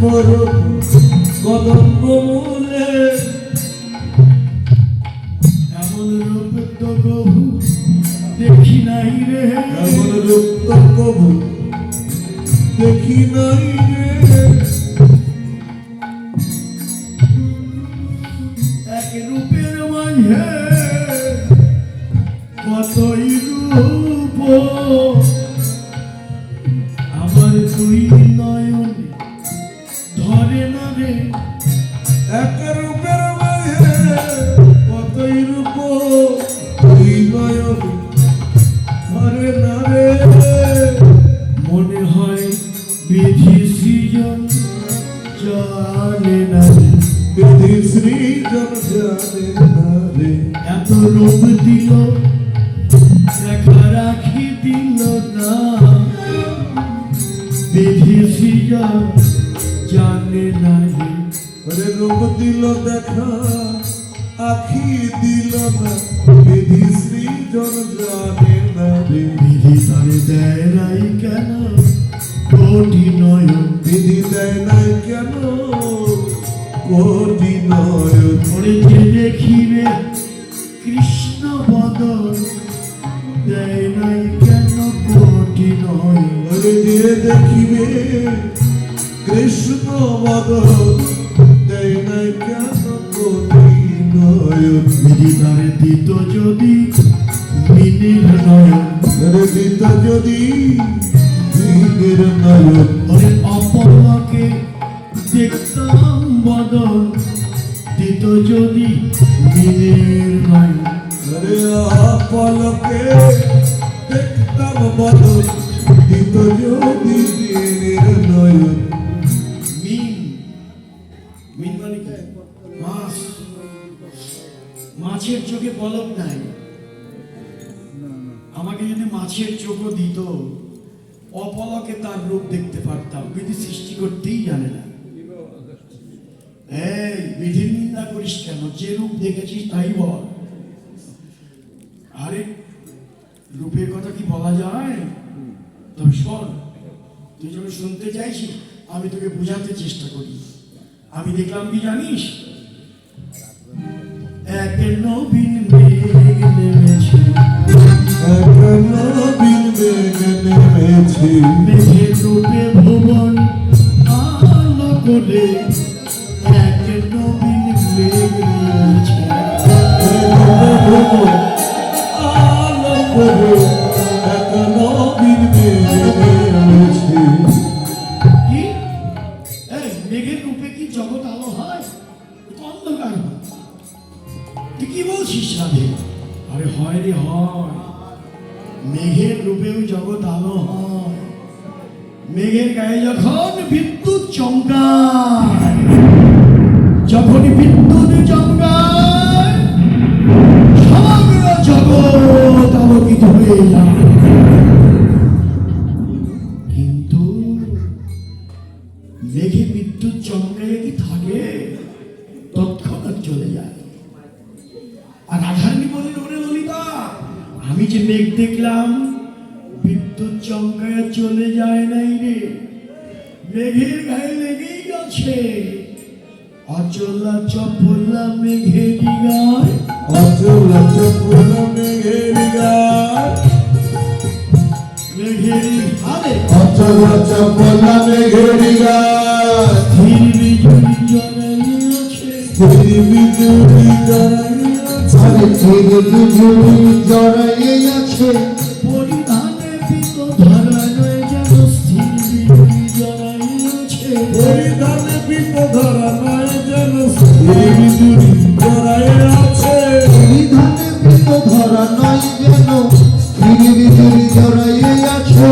পর কদম্ব মূলে এমন রূপ তো গহু দেখি নাই রে। এমন রূপ তো কবু দেখি নাই রে। ধরে এক রূপের মাঝে কতই রূপ না রে মনে হয় বিধি সৃজন জানে না। বিধি সৃজন জানে না রে। এত রূপ দিল দেখা রাখি দিল না। বিধি সৃজন জানে না রে। রূপ দিল দেখা আখি দিল না। বিধি সৃজন জানে না রে বিধি তারে দেয় নাই কেন? কোটি নয়ন। বিধি দেয় নাই কেন? কোটি নয়ন। ধরে যে দেখিবে কৃষ্ণ বদন দেয় নাই কেন কোটি নয়ন? যে দেখিবে কৃষ্ণ বদন দেয় নাই কেন নয়ন দিত যদি মিনির নয়ন দিত যদি দিনের নয়ন ওরে অপরকে দেখতাম বদন দিত যদি মিনির নয়ন আরে পলকে দেখতাম বদন দিত যদি দিনের নয়ন মাছের চোখে পলক নাই। আমাকে যদি মাছের চোখও দিত, অপলকে তার রূপ দেখতে পারতাম বিধি সৃষ্টি করতেই জানে না। এই, বিধির নিন্দা করিস কেন? যে রূপ দেখেছিস তাই বল। আরে, রূপের কথা কি বলা যায়? তবে শোন, তুই যখন শুনতে চাইছিস, আমি তোকে বোঝাতে চেষ্টা করি। আমি দেখলাম কি জানিস? এক নবীন মেঘ নেমেছে। এখনও বিন বেগ নেমেছে। মেঘের রূপে ভুবন আলো করে এক নবীন মেঘ নেমেছে। আলো করে আরে হয় রে, হয়। মেঘের রূপেও জগৎ আলো হয়। মেঘের গায়ে যখন বিদ্যুৎ চমকায়, যখন বিদ্যুৎ চমকায় আমি যে মেঘ দেখলাম বিদ্যুৎ চমকায় চলে যায় নাই রে। মেঘের গায়ে লেগেই আছে অচলা চপলা মেঘের গায় অচল চপল মেঘের গায় মেঘের অচল চপল মেঘের গায় ধীর বিজুলি জড়াইয়াছে ধীর বিজুলি জড়াইয়াছে ছেড়ে জড়াইয়ে আছে। পরিধানে পিত ধরা নয় যেন স্থির পরিধানে পিত ধরা নয় যেন বিধানে বৃত ধরা নয় যেন স্থির বিজুলি জড়াইয়ে আছে।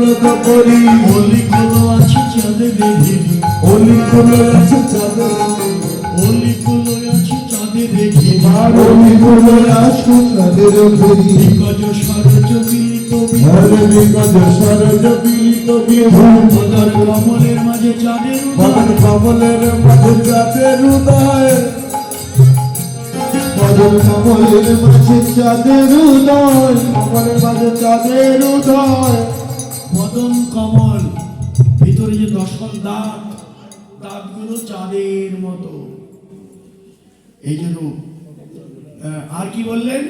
জলদ করি অলি গুলো আছে চাঁদে দেখি অলি করে আছে চাঁদের অলি গুলো আছে চাঁদে দেখি আর অলি বলে আসুন তাদের ঘুরি গজ সরজ মিলিত হরে বিগত সরজ বিলিত বিভর কমলের মাঝে চাঁদের উদয়। কমলের মাঝে চাঁদের উদয়। মদন কমলের মাঝে চাঁদের উদয়। কমলের মাঝে চাঁদের উদয়। মদন কমল ভিতরে যে দশন দাঁত দাঁতগুলো চাঁদের মতো। এই জন্য আর কি বললেন?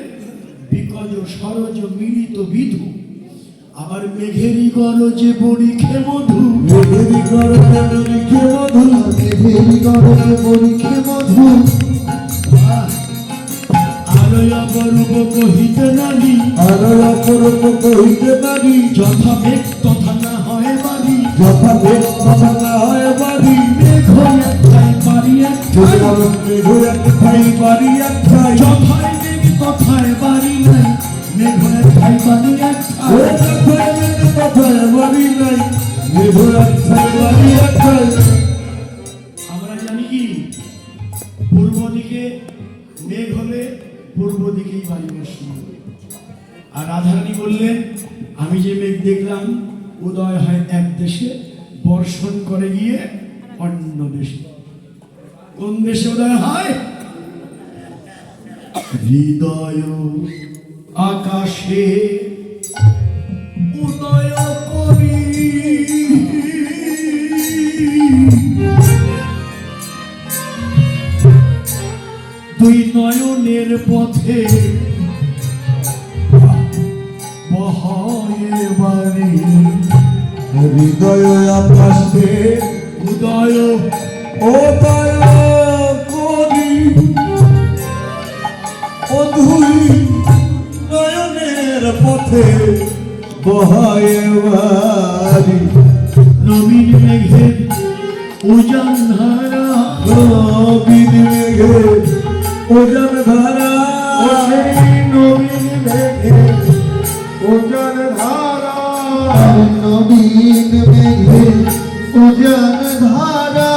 বিকজ সরজ মিলিত বিধু আবার মেঘেরি গরজে পরীক্ষে মধু। মেঘেরি গরমে লিখে মধু মেঘেরি গরজে পরীক্ষে মধু। কহিতে কহিতে যথা তথা না হয় বাড়ি। যথা না হয় বাড়ি। মেঘ একটাই পারি যদি মেঘ এক ঠাই বাড়ি এক ঠাই যথায় মেঘ তথায় বাড়ি নাই মেঘ বাড়ি নাই এক ঠাই বাড়ি এক ঠাই আর রাধারানী বললেন, আমি যে মেঘ দেখলাম, উদয় হয় এক দেশে, বর্ষণ করে গিয়ে অন্য দেশে। কোন দেশে উদয় হয়? হৃদয় আকাশে, উদয় করি। দুই নয়নের পথে হৃদয় আকাশে উদয় ও দয়া করি ও নয়নের পথে বহায় বাড়ি। নবীন মেঘের উজান ধারা নবীন মেঘে ওজন ধারা। নবীন মেঘে উজান ধারা। নবীন মেঘে উজান ধারা